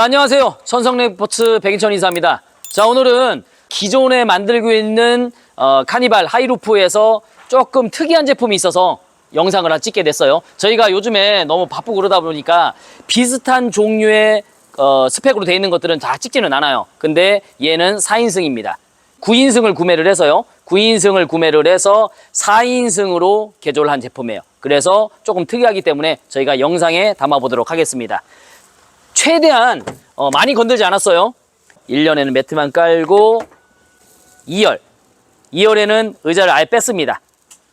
자, 안녕하세요. 선성레포츠 백인천 인사입니다. 자, 오늘은 기존에 만들고 있는 어, 카니발 하이루프에서 조금 특이한 제품이 있어서 영상을 하나 찍게 됐어요. 저희가 요즘에 너무 바쁘고 그러다 보니까 비슷한 종류의 어, 스펙으로 되어 있는 것들은 다 찍지는 않아요. 근데 얘는 4인승입니다. 9인승을 구매를 해서요. 9인승을 구매를 해서 4인승으로 개조를 한 제품이에요. 그래서 조금 특이하기 때문에 저희가 영상에 담아보도록 하겠습니다. 최대한 어, 많이 건들지 않았어요. 1년에는 매트만 깔고 2열. 2열에는 의자를 아예 뺐습니다.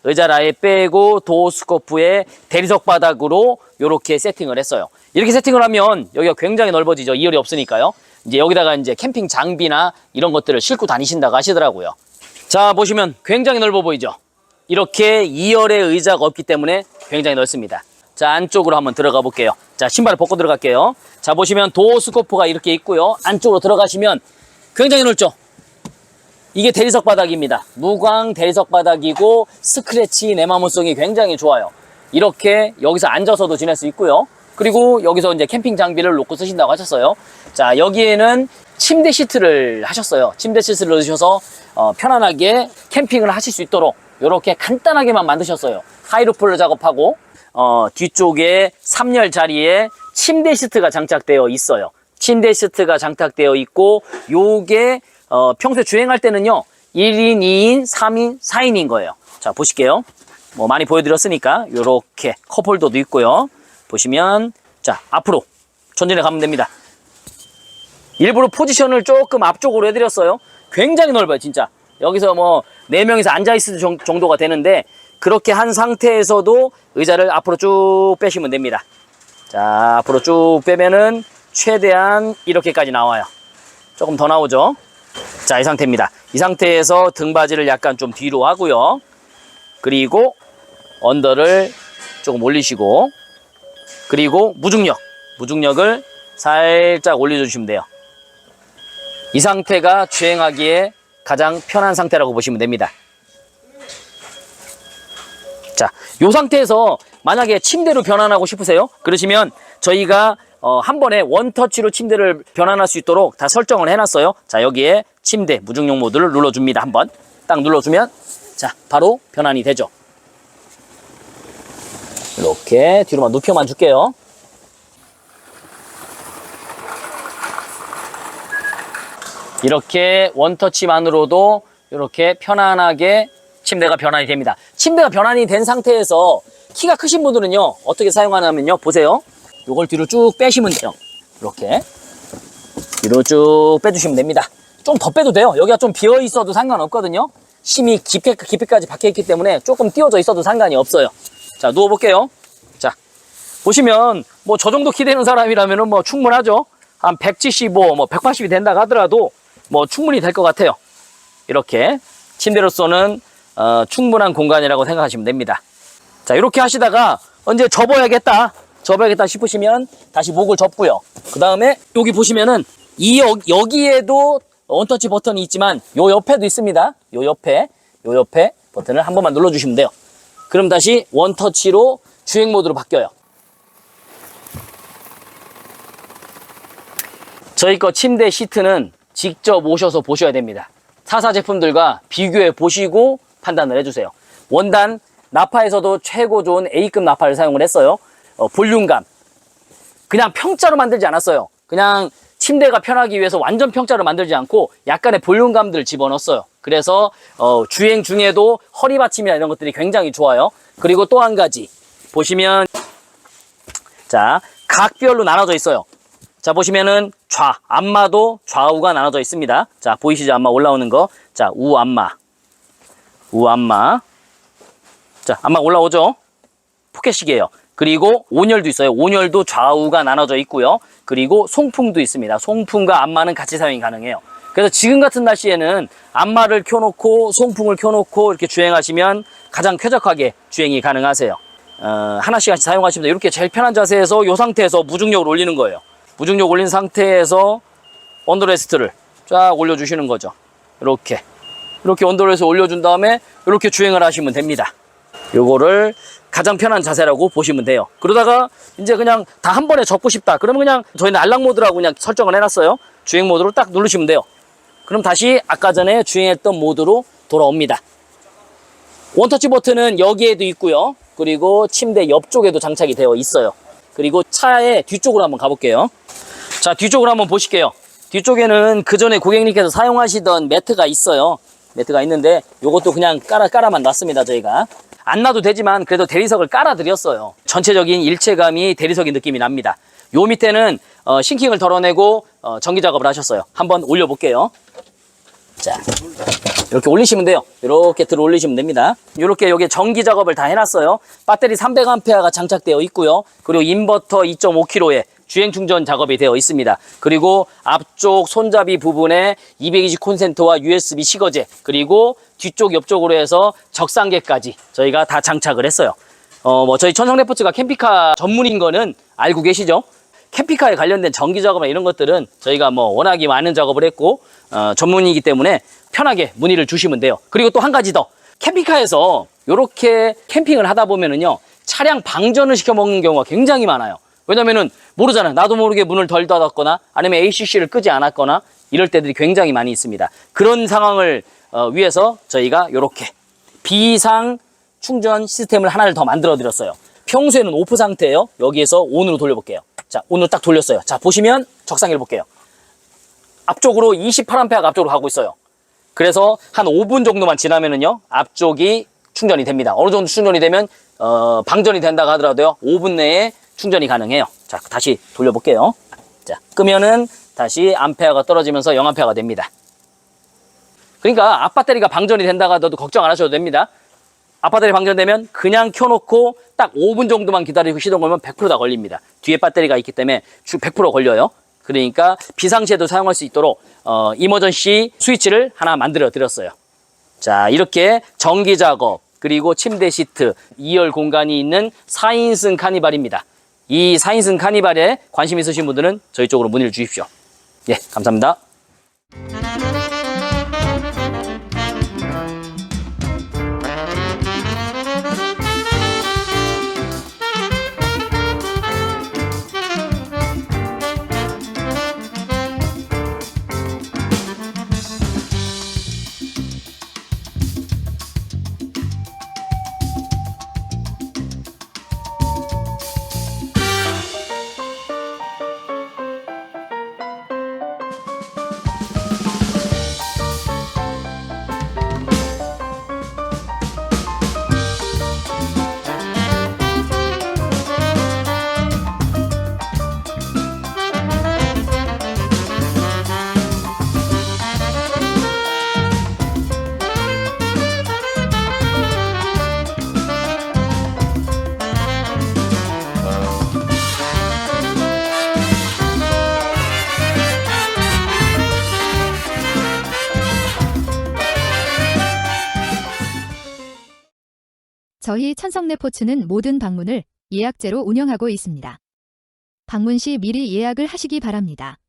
의자를 아예 빼고 도어 스코프에 대리석 바닥으로 이렇게 세팅을 했어요. 이렇게 세팅을 하면 여기가 굉장히 넓어지죠. 2열이 없으니까요. 이제 여기다가 이제 캠핑 장비나 이런 것들을 싣고 다니신다고 하시더라고요. 자, 보시면 굉장히 넓어 보이죠? 이렇게 2열의 의자가 없기 때문에 굉장히 넓습니다. 자, 안쪽으로 한번 들어가 볼게요. 자, 신발을 벗고 들어갈게요. 자, 보시면 도어 스코프가 이렇게 있고요. 안쪽으로 들어가시면 굉장히 넓죠? 이게 대리석 바닥입니다. 무광 대리석 바닥이고 스크래치 내마모성이 굉장히 좋아요. 이렇게 여기서 앉아서도 지낼 수 있고요. 그리고 여기서 이제 캠핑 장비를 놓고 쓰신다고 하셨어요. 자, 여기에는 침대 시트를 하셨어요. 침대 시트를 넣으셔서 어, 편안하게 캠핑을 하실 수 있도록 이렇게 간단하게만 만드셨어요. 하이로플러 작업하고 어, 뒤쪽에 3열 자리에 침대 시트가 장착되어 있어요. 침대 시트가 장착되어 있고 요게 어, 평소에 주행할 때는요 1인, 2인, 3인, 4인인 거예요. 자 보실게요. 뭐 많이 보여드렸으니까 요렇게 컵홀더도 있고요. 보시면 자 앞으로 전진해 가면 됩니다. 일부러 포지션을 조금 앞쪽으로 해드렸어요. 굉장히 넓어요, 진짜. 여기서 뭐, 네명이서 앉아있을 정- 정도가 되는데, 그렇게 한 상태에서도 의자를 앞으로 쭉 빼시면 됩니다. 자, 앞으로 쭉 빼면은 최대한 이렇게까지 나와요. 조금 더 나오죠? 자, 이 상태입니다. 이 상태에서 등받이를 약간 좀 뒤로 하고요. 그리고 언더를 조금 올리시고, 그리고 무중력, 무중력을 살짝 올려주시면 돼요. 이 상태가 주행하기에 가장 편한 상태라고 보시면 됩니다. 자, 이 상태에서 만약에 침대로 변환하고 싶으세요? 그러시면 저희가 어, 한 번에 원터치로 침대를 변환할 수 있도록 다 설정을 해놨어요. 자, 여기에 침대 무중력 모드를 눌러줍니다. 한번 딱 눌러주면 자, 바로 변환이 되죠. 이렇게 뒤로만 눕혀만 줄게요. 이렇게 원터치만으로도 이렇게 편안하게 침대가 변환이 됩니다. 침대가 변환이 된 상태에서 키가 크신 분들은요, 어떻게 사용하냐면요, 보세요. 요걸 뒤로 쭉 빼시면 돼요. 이렇게. 뒤로 쭉 빼주시면 됩니다. 좀 더 빼도 돼요. 여기가 좀 비어 있어도 상관없거든요. 심이 깊게, 깊이까지 박혀 있기 때문에 조금 띄워져 있어도 상관이 없어요. 자, 누워볼게요. 자, 보시면 뭐 저 정도 키 되는 사람이라면 뭐 충분하죠. 한 175, 뭐 180이 된다고 하더라도 뭐 충분히 될 것 같아요. 이렇게 침대로서는 어, 충분한 공간이라고 생각하시면 됩니다. 자, 이렇게 하시다가 언제 접어야겠다, 접어야겠다 싶으시면 다시 목을 접고요. 그 다음에 여기 보시면은 이 여, 여기에도 원터치 버튼이 있지만 요 옆에도 있습니다. 요 옆에, 요 옆에 버튼을 한 번만 눌러주시면 돼요. 그럼 다시 원터치로 주행 모드로 바뀌어요. 저희 거 침대 시트는 직접 오셔서 보셔야 됩니다. 타사 제품들과 비교해 보시고 판단을 해주세요. 원단 나파에서도 최고 좋은 A급 나파를 사용을 했어요. 어, 볼륨감. 그냥 평자로 만들지 않았어요. 그냥 침대가 편하기 위해서 완전 평자로 만들지 않고 약간의 볼륨감들을 집어넣었어요. 그래서 어, 주행 중에도 허리 받침이나 이런 것들이 굉장히 좋아요. 그리고 또 한 가지 보시면 자 각별로 나눠져 있어요. 자 보시면은 좌 안마도 좌우가 나눠져 있습니다. 자 보이시죠 안마 올라오는 거. 자 우 안마 우안마. 자 안마 올라오죠. 포켓식이에요. 그리고 온열도 있어요. 온열도 좌우가 나눠져 있고요. 그리고 송풍도 있습니다. 송풍과 안마는 같이 사용이 가능해요. 그래서 지금 같은 날씨에는 안마를 켜놓고 송풍을 켜놓고 이렇게 주행하시면 가장 쾌적하게 주행이 가능하세요. 어, 하나씩 같이 사용하시면 이렇게 제일 편한 자세에서 이 상태에서 무중력을 올리는 거예요. 무중력 올린 상태에서 언더레스트를 쫙 올려주시는 거죠. 이렇게 이렇게 언더레스트 올려준 다음에 이렇게 주행을 하시면 됩니다. 요거를 가장 편한 자세라고 보시면 돼요. 그러다가 이제 그냥 다 한 번에 접고 싶다. 그러면 그냥 저희는 알람 모드라고 그냥 설정을 해놨어요. 주행 모드로 딱 누르시면 돼요. 그럼 다시 아까 전에 주행했던 모드로 돌아옵니다. 원터치 버튼은 여기에도 있고요. 그리고 침대 옆쪽에도 장착이 되어 있어요. 그리고 차의 뒤쪽으로 한번 가볼게요. 자, 뒤쪽으로 한번 보실게요. 뒤쪽에는 그 전에 고객님께서 사용하시던 매트가 있어요. 매트가 있는데 요것도 그냥 깔아 깔아만 놨습니다, 저희가. 안 놔도 되지만 그래도 대리석을 깔아 드렸어요. 전체적인 일체감이 대리석인 느낌이 납니다. 요 밑에는 어, 싱킹을 덜어내고 어, 전기 작업을 하셨어요. 한번 올려 볼게요. 자, 이렇게 올리시면 돼요. 이렇게 들어 올리시면 됩니다. 이렇게 여기 전기 작업을 다 해놨어요. 배터리 300A가 장착되어 있고요. 그리고 인버터 2.5kg에 주행 충전 작업이 되어 있습니다. 그리고 앞쪽 손잡이 부분에 220 콘센트와 USB 시거제 그리고 뒤쪽 옆쪽으로 해서 적상계까지 저희가 다 장착을 했어요. 어, 뭐 저희 천성 레포츠가 캠핑카 전문인 거는 알고 계시죠? 캠핑카에 관련된 전기 작업이나 이런 것들은 저희가 뭐 워낙에 많은 작업을 했고 어, 전문이기 때문에 편하게 문의를 주시면 돼요. 그리고 또 한 가지 더 캠핑카에서 이렇게 캠핑을 하다 보면은요 차량 방전을 시켜 먹는 경우가 굉장히 많아요. 왜냐면은 모르잖아. 나도 모르게 문을 덜 닫았거나 아니면 ACC를 끄지 않았거나 이럴 때들이 굉장히 많이 있습니다. 그런 상황을 어, 위해서 저희가 이렇게 비상 충전 시스템을 하나를 더 만들어 드렸어요. 평소에는 오프 상태예요. 여기에서 온으로 돌려볼게요. 자, 온으로 딱 돌렸어요. 자, 보시면 적상기를 볼게요. 앞쪽으로 28A가 앞쪽으로 가고 있어요. 그래서 한 5분 정도만 지나면은요, 앞쪽이 충전이 됩니다. 어느 정도 충전이 되면, 어, 방전이 된다고 하더라도요, 5분 내에 충전이 가능해요. 자, 다시 돌려볼게요. 자, 끄면은 다시 암페어가 떨어지면서 0암페어가 됩니다. 그러니까 앞배터리가 방전이 된다고 하더라도 걱정 안 하셔도 됩니다. 앞배터리 방전되면 그냥 켜놓고 딱 5분 정도만 기다리고 시동 걸면 100%다 걸립니다. 뒤에 배터리가 있기 때문에 주100% 걸려요. 그러니까 비상시에도 사용할 수 있도록 어, 이머전시 스위치를 하나 만들어 드렸어요. 자 이렇게 전기 작업 그리고 침대 시트 2열 공간이 있는 4인승 카니발입니다. 이 4인승 카니발에 관심 있으신 분들은 저희 쪽으로 문의를 주십시오. 예 감사합니다. 저희 천성레포츠는 모든 방문을 예약제로 운영하고 있습니다. 방문 시 미리 예약을 하시기 바랍니다.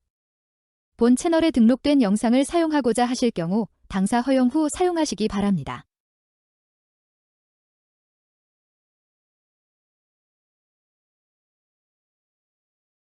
본 채널에 등록된 영상을 사용하고자 하실 경우 당사 허용 후 사용하시기 바랍니다.